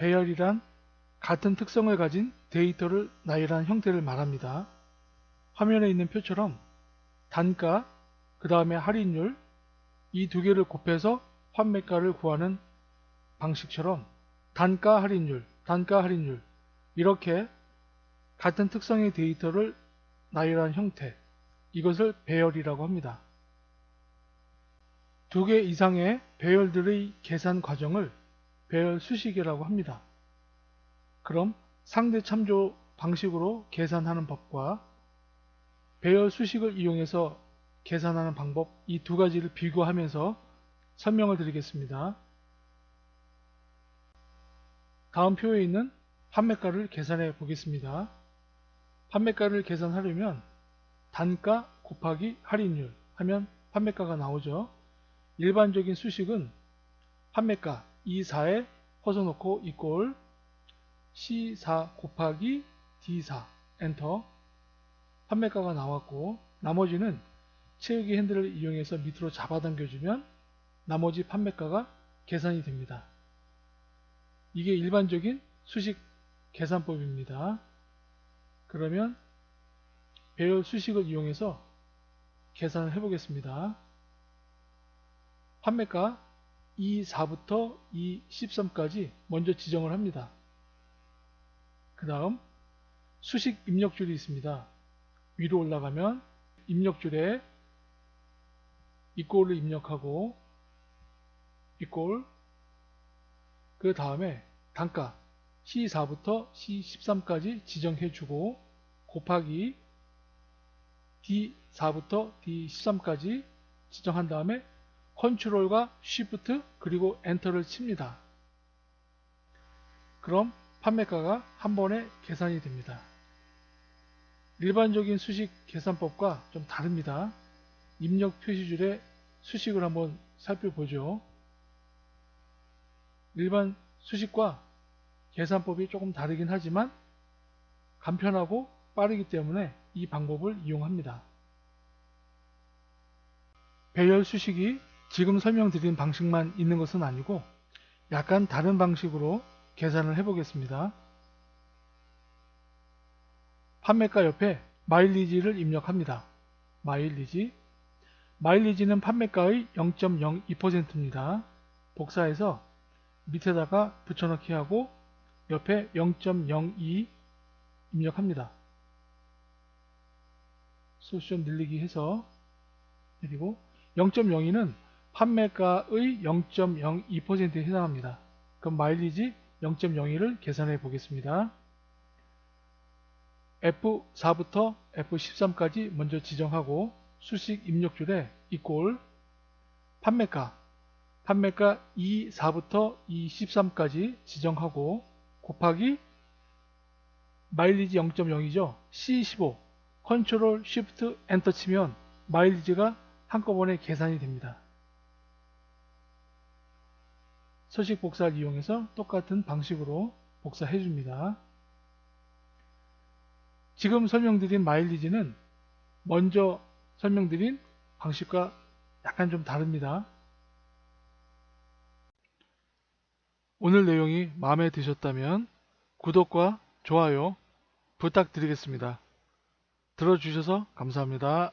배열이란 같은 특성을 가진 데이터를 나열한 형태를 말합니다. 화면에 있는 표처럼 단가, 그 다음에 할인율, 이 두 개를 곱해서 판매가를 구하는 방식처럼 단가 할인율, 단가 할인율 이렇게 같은 특성의 데이터를 나열한 형태 이것을 배열이라고 합니다. 두 개 이상의 배열들의 계산 과정을 배열 수식이라고 합니다. 그럼 상대 참조 방식으로 계산하는 법과 배열 수식을 이용해서 계산하는 방법 이 두 가지를 비교하면서 설명을 드리겠습니다. 다음 표에 있는 판매가를 계산해 보겠습니다. 판매가를 계산하려면 단가 곱하기 할인율 하면 판매가가 나오죠. 일반적인 수식은 판매가 E4에 퍼져놓고 이꼴 C4 곱하기 D4 엔터 판매가가 나왔고 나머지는 채우기 핸들을 이용해서 밑으로 잡아당겨주면 나머지 판매가가 계산이 됩니다. 이게 일반적인 수식 계산법입니다. 그러면 배열 수식을 이용해서 계산을 해보겠습니다. 판매가 E4부터 E13까지 먼저 지정을 합니다. 그 다음 수식 입력줄이 있습니다. 위로 올라가면 입력줄에 이꼴을 입력하고 이꼴 그 다음에 단가 C4부터 C13까지 지정해주고 곱하기 D4부터 D13까지 지정한 다음에 컨트롤과 쉬프트 그리고 엔터를 칩니다. 그럼 판매가가 한 번에 계산이 됩니다. 일반적인 수식 계산법과 좀 다릅니다. 입력 표시줄에 수식을 한번 살펴보죠. 일반 수식과 계산법이 조금 다르긴 하지만 간편하고 빠르기 때문에 이 방법을 이용합니다. 배열 수식이 지금 설명드린 방식만 있는 것은 아니고 약간 다른 방식으로 계산을 해보겠습니다. 판매가 옆에 마일리지를 입력합니다. 마일리지 마일리지는 판매가의 0.02%입니다. 복사해서 밑에다가 붙여넣기 하고 옆에 0.02 입력합니다. 소션 늘리기 해서 그리고 0.02는 판매가의 0.02%에 해당합니다. 그럼 마일리지 0.02를 계산해 보겠습니다. F4부터 F13까지 먼저 지정하고 수식 입력줄에 이꼴 판매가 판매가 E4부터 E13까지 지정하고 곱하기 마일리지 0.0이죠. C15 컨트롤 쉬프트 엔터 치면 마일리지가 한꺼번에 계산이 됩니다. 서식 복사를 이용해서 똑같은 방식으로 복사해 줍니다. 지금 설명드린 마일리지는 먼저 설명드린 방식과 약간 좀 다릅니다. 오늘 내용이 마음에 드셨다면 구독과 좋아요 부탁드리겠습니다. 들어주셔서 감사합니다.